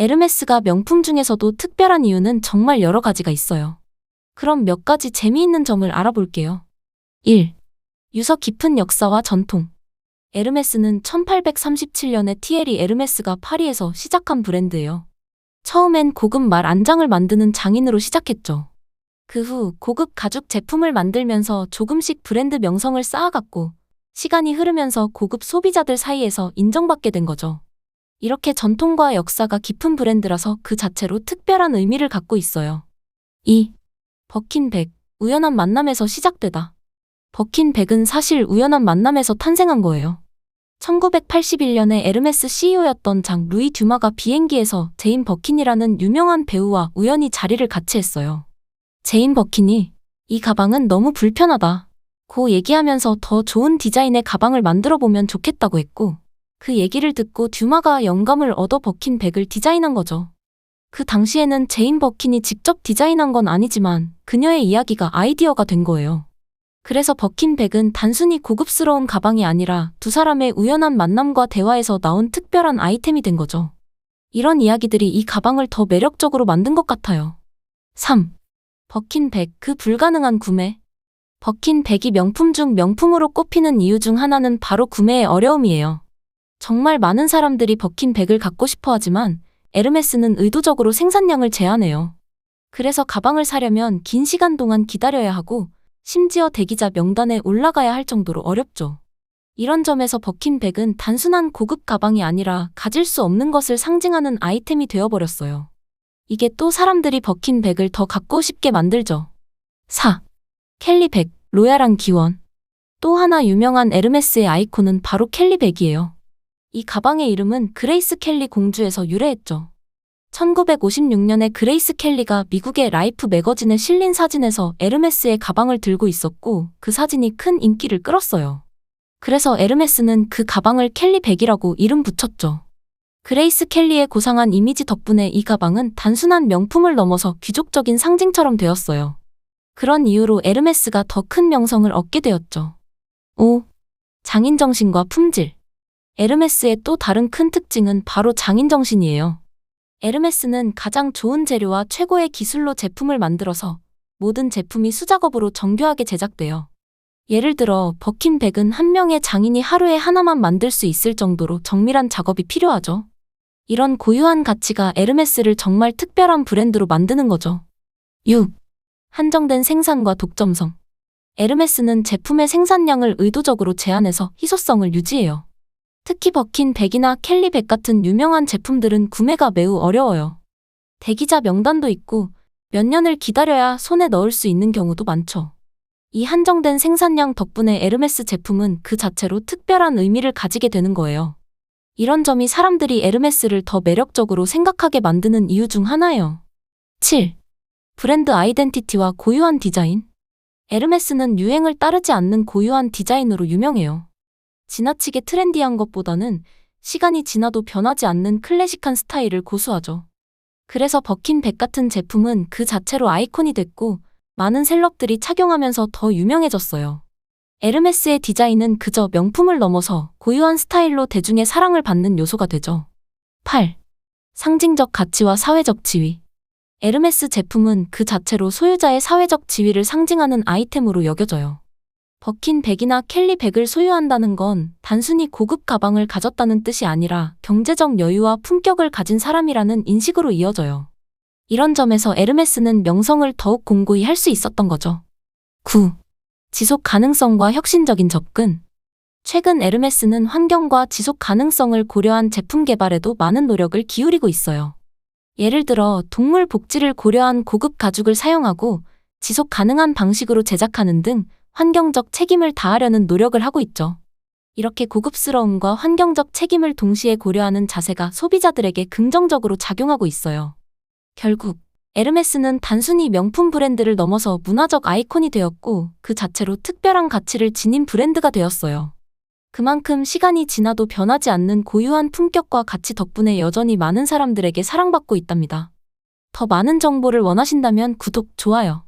에르메스가 명품 중에서도 특별한 이유는 정말 여러 가지가 있어요. 그럼 몇 가지 재미있는 점을 알아볼게요. 1. 유서 깊은 역사와 전통. 에르메스는 1837년에 티에리 에르메스가 파리에서 시작한 브랜드예요. 처음엔 고급 말 안장을 만드는 장인으로 시작했죠. 그 후 고급 가죽 제품을 만들면서 조금씩 브랜드 명성을 쌓아갔고 시간이 흐르면서 고급 소비자들 사이에서 인정받게 된 거죠. 이렇게 전통과 역사가 깊은 브랜드라서 그 자체로 특별한 의미를 갖고 있어요. 2. 버킨백, 우연한 만남에서 시작되다. 버킨백은 사실 우연한 만남에서 탄생한 거예요. 1981년에 에르메스 CEO였던 장 루이 듀마가 비행기에서 제인 버킨이라는 유명한 배우와 우연히 자리를 같이 했어요. 제인 버킨이 이 가방은 너무 불편하다. 고 얘기하면서 더 좋은 디자인의 가방을 만들어 보면 좋겠다고 했고 그 얘기를 듣고 듀마가 영감을 얻어 버킨 백을 디자인한 거죠. 그 당시에는 제인 버킨이 직접 디자인한 건 아니지만 그녀의 이야기가 아이디어가 된 거예요. 그래서 버킨 백은 단순히 고급스러운 가방이 아니라 두 사람의 우연한 만남과 대화에서 나온 특별한 아이템이 된 거죠. 이런 이야기들이 이 가방을 더 매력적으로 만든 것 같아요. 3. 버킨 백, 그 불가능한 구매. 버킨 백이 명품 중 명품으로 꼽히는 이유 중 하나는 바로 구매의 어려움이에요. 정말 많은 사람들이 버킨 백을 갖고 싶어 하지만 에르메스는 의도적으로 생산량을 제한해요. 그래서 가방을 사려면 긴 시간 동안 기다려야 하고 심지어 대기자 명단에 올라가야 할 정도로 어렵죠. 이런 점에서 버킨 백은 단순한 고급 가방이 아니라 가질 수 없는 것을 상징하는 아이템이 되어버렸어요. 이게 또 사람들이 버킨 백을 더 갖고 싶게 만들죠. 4. 켈리 백, 로얄한 기원. 또 하나 유명한 에르메스의 아이콘은 바로 켈리 백이에요. 이 가방의 이름은 그레이스 켈리 공주에서 유래했죠. 1956년에 그레이스 켈리가 미국의 라이프 매거진에 실린 사진에서 에르메스의 가방을 들고 있었고 그 사진이 큰 인기를 끌었어요. 그래서 에르메스는 그 가방을 켈리 백이라고 이름 붙였죠. 그레이스 켈리의 고상한 이미지 덕분에 이 가방은 단순한 명품을 넘어서 귀족적인 상징처럼 되었어요. 그런 이유로 에르메스가 더 큰 명성을 얻게 되었죠. 5. 장인 정신과 품질. 에르메스의 또 다른 큰 특징은 바로 장인 정신이에요. 에르메스는 가장 좋은 재료와 최고의 기술로 제품을 만들어서 모든 제품이 수작업으로 정교하게 제작돼요. 예를 들어 버킨 백은 한 명의 장인이 하루에 하나만 만들 수 있을 정도로 정밀한 작업이 필요하죠. 이런 고유한 가치가 에르메스를 정말 특별한 브랜드로 만드는 거죠. 6. 한정된 생산과 독점성. 에르메스는 제품의 생산량을 의도적으로 제한해서 희소성을 유지해요. 특히 버킨 백이나 켈리 백 같은 유명한 제품들은 구매가 매우 어려워요. 대기자 명단도 있고 몇 년을 기다려야 손에 넣을 수 있는 경우도 많죠. 이 한정된 생산량 덕분에 에르메스 제품은 그 자체로 특별한 의미를 가지게 되는 거예요. 이런 점이 사람들이 에르메스를 더 매력적으로 생각하게 만드는 이유 중 하나예요. 7. 브랜드 아이덴티티와 고유한 디자인. 에르메스는 유행을 따르지 않는 고유한 디자인으로 유명해요. 지나치게 트렌디한 것보다는 시간이 지나도 변하지 않는 클래식한 스타일을 고수하죠. 그래서 버킨 백 같은 제품은 그 자체로 아이콘이 됐고 많은 셀럽들이 착용하면서 더 유명해졌어요. 에르메스의 디자인은 그저 명품을 넘어서 고유한 스타일로 대중의 사랑을 받는 요소가 되죠. 8. 상징적 가치와 사회적 지위. 에르메스 제품은 그 자체로 소유자의 사회적 지위를 상징하는 아이템으로 여겨져요. 버킨 백이나 켈리 백을 소유한다는 건 단순히 고급 가방을 가졌다는 뜻이 아니라 경제적 여유와 품격을 가진 사람이라는 인식으로 이어져요. 이런 점에서 에르메스는 명성을 더욱 공고히 할 수 있었던 거죠. 9. 지속 가능성과 혁신적인 접근. 최근 에르메스는 환경과 지속 가능성을 고려한 제품 개발에도 많은 노력을 기울이고 있어요. 예를 들어 동물 복지를 고려한 고급 가죽을 사용하고 지속 가능한 방식으로 제작하는 등 환경적 책임을 다하려는 노력을 하고 있죠. 이렇게 고급스러움과 환경적 책임을 동시에 고려하는 자세가 소비자들에게 긍정적으로 작용하고 있어요. 결국 에르메스는 단순히 명품 브랜드를 넘어서 문화적 아이콘이 되었고 그 자체로 특별한 가치를 지닌 브랜드가 되었어요. 그만큼 시간이 지나도 변하지 않는 고유한 품격과 가치 덕분에 여전히 많은 사람들에게 사랑받고 있답니다. 더 많은 정보를 원하신다면 구독, 좋아요.